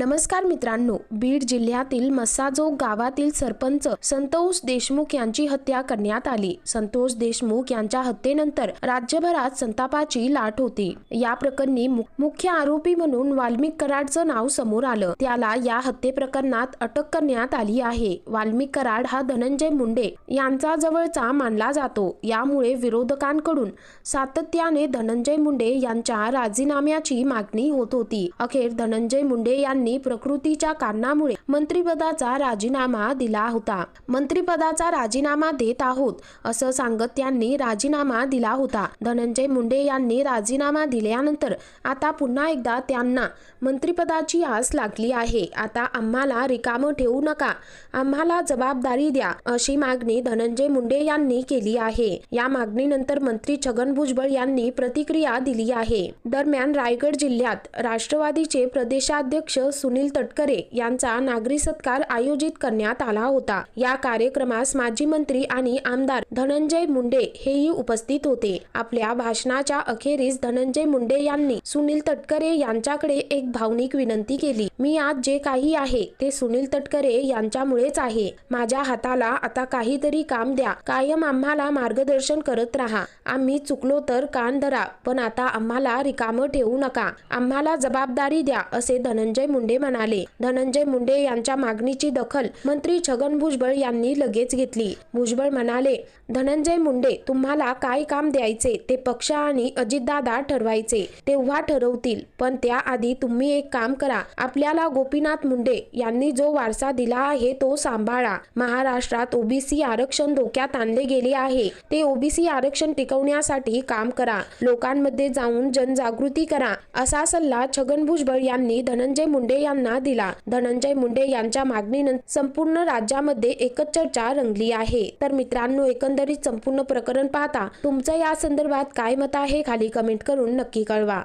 नमस्कार मित्रांनो बीड जिल्ह्यातील मस्साजोग गावातील सरपंच संतोष देशमुख यांची हत्या करण्यात आली. संतोष देशमुख यांच्या हत्येनंतर राज्यभरात संतापाची लाट होती. या प्रकरणी मुख्य आरोपी म्हणून वाल्मिक कराडचं नाव समोर आलं. त्याला या हत्ये प्रकरणात अटक करण्यात आली आहे. वाल्मिक कराड हा धनंजय मुंडे यांचा जवळचा मानला जातो. यामुळे विरोधकांकडून सातत्याने धनंजय मुंडे यांच्या राजीनाम्याची मागणी होत होती. अखेर धनंजय मुंडे यांनी यांनी प्रकृतीच्या कारणामुळे मंत्रिपदाचा राजीनामा दिला होता. मंत्रिपदाचा राजीनामा देत आहोत असं सांगत त्यांनी राजीनामा दिला होता. धनंजय मुंडे यांनी राजीनामा दिल्यानंतर आता पुन्हा एकदा त्यांना मंत्रिपदाची आस लागली आहे. आता आम्हाला रिकामं ठेवू नका. आम्हाला जबाबदारी द्या अशी मागणी धनंजय मुंडे यांनी केली आहे. या मागणीनंतर मंत्री छगन भुजबळ यांनी प्रतिक्रिया दिली आहे. दरम्यान रायगड जिल्ह्यात राष्ट्रवादीचे प्रदेशाध्यक्ष सुनील तटकरे यांचा नागरी सत्कार आयोजित करण्यात आला होता. या कार्यक्रमास माजी मंत्री आणि आमदार धनंजय मुंडे हेही उपस्थित होते. आपल्या भाषणाच्या अखेरीस धनंजय मुंडे यांनी सुनील तटकरे यांच्याकडे एक भावनिक विनंती केली. मी आज जे काही आहे ते सुनील तटकरे यांच्यामुळेच आहे. माझ्या हाताला आता काहीतरी काम द्या. कायम आम्हाला मार्गदर्शन करत राहा. आम्ही चुकलो तर कान धरा पण आता आम्हाला रिकामं ठेवू नका. आम्हाला जबाबदारी द्या असे धनंजय मुंडे मुंडे म्हणाले धनंजय मुंडे यांच्या मागणीची दखल मंत्री छगन भुजबळ यांनी लगेच घेतली. भुजबळ म्हणाले धनंजय मुंडे तुम्हाला काय काम द्यायचे? ते पक्ष आणि अजितदादा ठरवायचे. तेव्हा ठरवतील. पण त्याआधी तुम्ही एक काम करा. आपल्याला गोपीनाथ मुंडे यांनी जो वारसा दिला आहे तो सांभाळा. महाराष्ट्रात ओबीसी आरक्षण धोक्यात आणले गेले आहे. ते ओबीसी आरक्षण टिकवण्यासाठी काम करा. लोकांमध्ये जाऊन जनजागृती करा. असा सल्ला छगन भुजबळ यांनी धनंजय मुंडे मुंडे यांना दिला. धनंजय मुंडे यांच्या मागणीनंतर संपूर्ण राज्यामध्ये एकच चर्चा रंगली आहे. तर मित्रांनो एकंदरीत संपूर्ण प्रकरण पाहता तुमचं या संदर्भात काय मत आहे? खाली कमेंट करून नक्की कळवा.